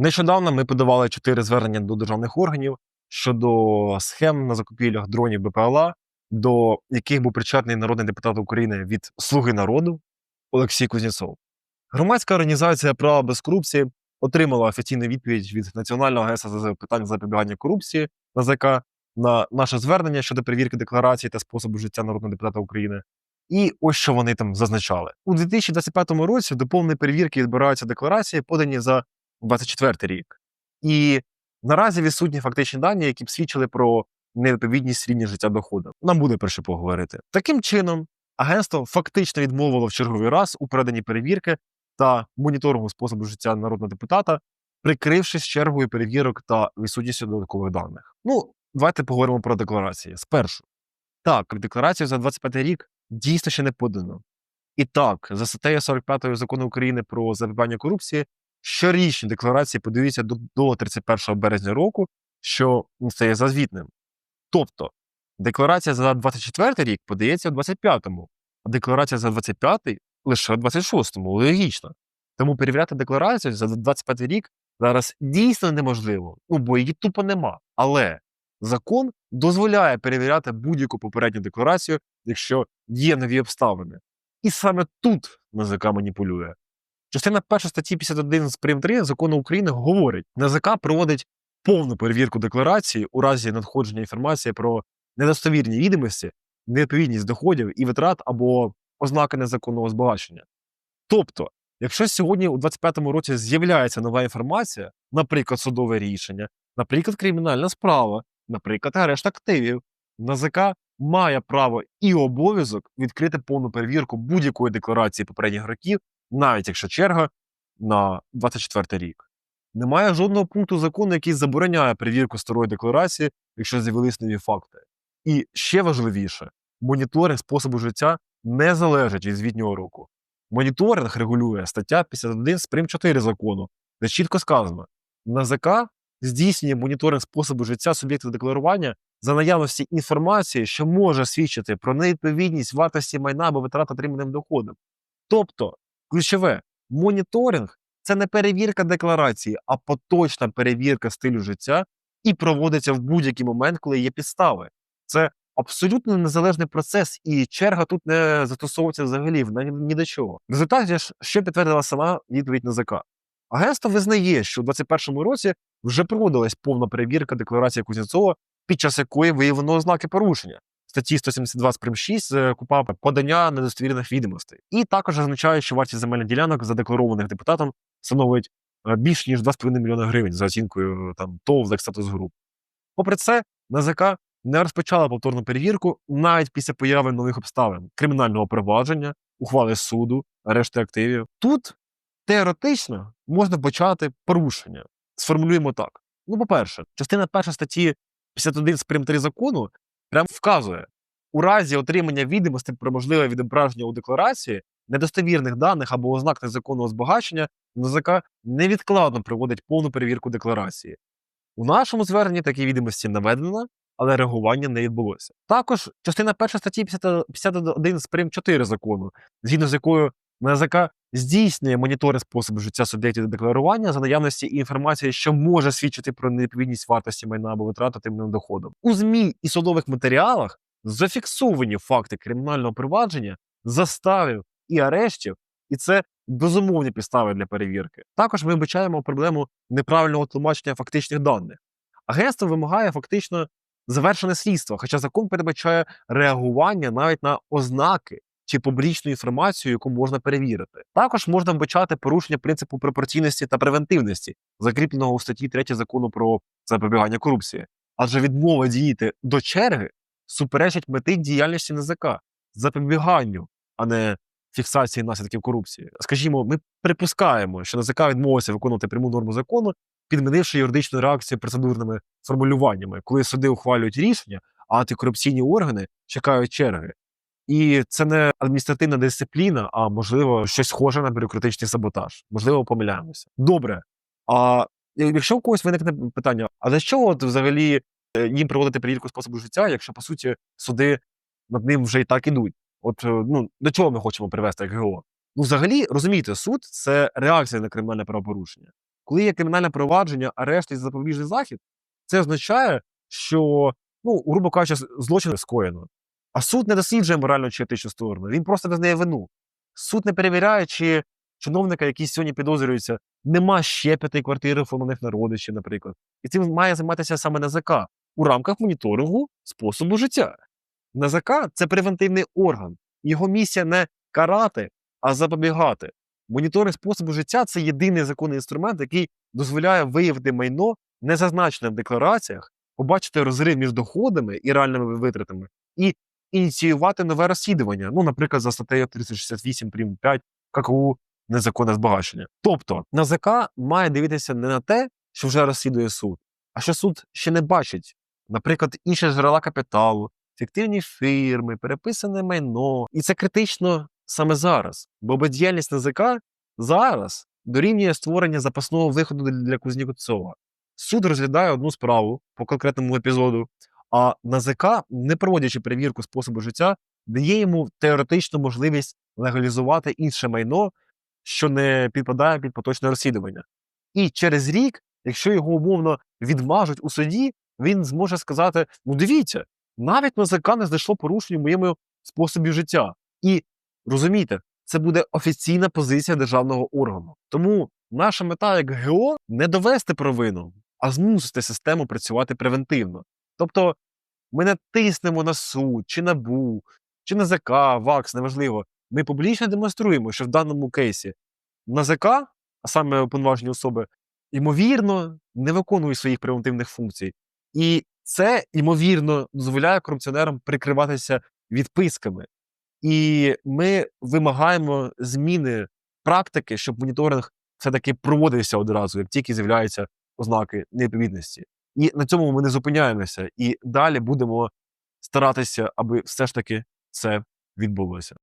Нещодавно ми подавали чотири звернення до державних органів щодо схем на закупівлях дронів БПЛА, до яких був причетний народний депутат України від Слуги народу Олексій Кузнєцов. Громадська організація Права без корупції отримала офіційну відповідь від Національного агентства з питань запобігання корупції НАЗК на наше звернення щодо перевірки декларації та способу життя народного депутата України. І ось що вони там зазначали у 2025 році. До повної перевірки відбираються декларації, подані за 24 рік. І наразі відсутні фактичні дані, які б свідчили про невідповідність рівня життя доходу. Нам буде про що поговорити. Таким чином, агентство фактично відмовило в черговий раз у переданні перевірки та моніторингу способу життя народного депутата, прикрившись чергою перевірок та відсутністю додаткових даних. Ну, давайте поговоримо про декларації. Спершу, так, декларацію за 25 рік дійсно ще не подано. І так, за статтею 45 закону України про запобігання корупції, щорічні декларації подаються до, до 31 березня року, що стає зазвітним. Тобто, декларація за 24 рік подається у 25-му, а декларація за 25-й лише у 26-му. Логічно. Тому перевіряти декларацію за 25 рік зараз дійсно неможливо, ну бо її тупо нема. Але закон дозволяє перевіряти будь-яку попередню декларацію, якщо є нові обставини. І саме тут НАЗК маніпулює. Частина 1 статті 51 з прим. 3 закону України говорить, НАЗК проводить повну перевірку декларації у разі надходження інформації про недостовірні відомості, невідповідність доходів і витрат або ознаки незаконного збагачення. Тобто, якщо сьогодні у 2025 році з'являється нова інформація, наприклад, судове рішення, наприклад, кримінальна справа, наприклад, арешт активів, НАЗК має право і обов'язок відкрити повну перевірку будь-якої декларації попередніх років, навіть якщо черга на 24 рік. Немає жодного пункту закону, який забороняє перевірку старої декларації, якщо з'явились нові факти. І ще важливіше, моніторинг способу життя не залежить від звітнього року. Моніторинг регулює стаття 51 з прим 4 закону, де чітко сказано, НАЗК здійснює моніторинг способу життя суб'єктів декларування за наявності інформації, що може свідчити про невідповідність вартості майна або витрат отриманим доходом. Тобто, ключове, моніторинг це не перевірка декларації, а поточна перевірка стилю життя і проводиться в будь-який момент, коли є підстави. Це абсолютно незалежний процес, і черга тут не застосовується взагалі ні, до чого. В результаті що підтвердила сама відповідь НАЗК. Агентство визнає, що у 2021 році вже проводилась повна перевірка декларації Кузнєцова, під час якої виявлено ознаки порушення. Статті 172 з прим 6 купа подання недостовірних відомостей. І також означає, що вартість земельних ділянок, задекларованих депутатом, становить е, більш ніж 2,5 мільйона гривень за оцінкою там ТОВ Статус Груп. Попри це, НАЗК не розпочала повторну перевірку навіть після появи нових обставин кримінального провадження, ухвали суду, арешти активів. Тут теоретично можна почати порушення. Сформулюємо так. Ну, по-перше, частина перша статті 51 з прим. 3 закону прямо вказує, у разі отримання відомостей про можливе відображення у декларації недостовірних даних або ознак незаконного збагачення, НАЗК невідкладно проводить повну перевірку декларації. У нашому зверненні такі відомості наведено, але реагування не відбулося. Також частина 1 статті 51 з прим. 4 закону, згідно з якою НАЗК здійснює моніторинг способу життя суб'єктів декларування за наявності інформації, що може свідчити про невідповідність вартості майна або витрат отриманим доходом. У ЗМІ і судових матеріалах зафіксовані факти кримінального провадження, заставів і арештів, і це безумовні підстави для перевірки. Також ми вбачаємо проблему неправильного тлумачення фактичних даних. Агентство вимагає фактично завершене слідство, хоча закон передбачає реагування навіть на ознаки чи публічну інформацію, яку можна перевірити. Також можна вбачати порушення принципу пропорційності та превентивності, закріпленого у статті 3 закону про запобігання корупції. Адже відмова діяти до черги суперечить мети діяльності НЗК запобіганню, а не фіксації наслідків корупції. Скажімо, ми припускаємо, що НЗК відмовився виконувати пряму норму закону, підмінивши юридичну реакцію процедурними формулюваннями, коли суди ухвалюють рішення, а антикорупційні органи чекають черги. І це не адміністративна дисципліна, а можливо щось схоже на бюрократичний саботаж. Можливо, помиляємося. Добре. А якщо у когось виникне питання, а за що от взагалі е, їм проводити перевірку способу життя, якщо по суті суди над ним вже і так ідуть? От е, ну до чого ми хочемо привести як ГО? Ну, взагалі, розумієте, суд це реакція на кримінальне правопорушення. Коли є кримінальне провадження, арешт і запобіжний захід, це означає, що, ну, грубо кажучи, злочин скоєно. А суд не досліджує морально чи етичну сторону. Він просто визнає вину. Суд не перевіряє, чи чиновника, який сьогодні підозрюється, нема ще п'яти квартир оформлених на родичів, наприклад. І цим має займатися саме НАЗК у рамках моніторингу способу життя. НАЗК це превентивний орган. Його місія не карати, а запобігати. Моніторинг способу життя це єдиний законний інструмент, який дозволяє виявити майно, не зазначене в деклараціях, побачити розрив між доходами і реальними витратами, і ініціювати нове розслідування. Ну, наприклад, за статтею 368 прим. 5 ККУ незаконне збагачення. Тобто НАЗК має дивитися не на те, що вже розслідує суд, а що суд ще не бачить, наприклад, інші джерела капіталу, фіктивні фірми, переписане майно. І це критично саме зараз, бо бездіяльність НАЗК зараз дорівнює створення запасного виходу для- Кузнєцова. Суд розглядає одну справу по конкретному епізоду, а НАЗК, не проводячи перевірку способу життя, дає йому теоретичну можливість легалізувати інше майно, що не підпадає під поточне розслідування. І через рік, якщо його умовно відмажуть у суді, він зможе сказати: ну дивіться, навіть НАЗК не знайшло порушень у моєму способі життя. І розумійте, це буде офіційна позиція державного органу. Тому наша мета як ГО не довести провину, а змусити систему працювати превентивно. Тобто ми не тиснемо на суд, чи НАБУ, чи НАЗК, ВАКС, неважливо. Ми публічно демонструємо, що в даному кейсі НАЗК, а саме уповноважені особи, ймовірно, не виконують своїх превентивних функцій. І це, ймовірно, дозволяє корупціонерам прикриватися відписками. І ми вимагаємо зміни практики, щоб моніторинг все-таки проводився одразу, як тільки з'являються ознаки невідповідності. І на цьому ми не зупиняємося. І далі будемо старатися, аби все ж таки це відбулося.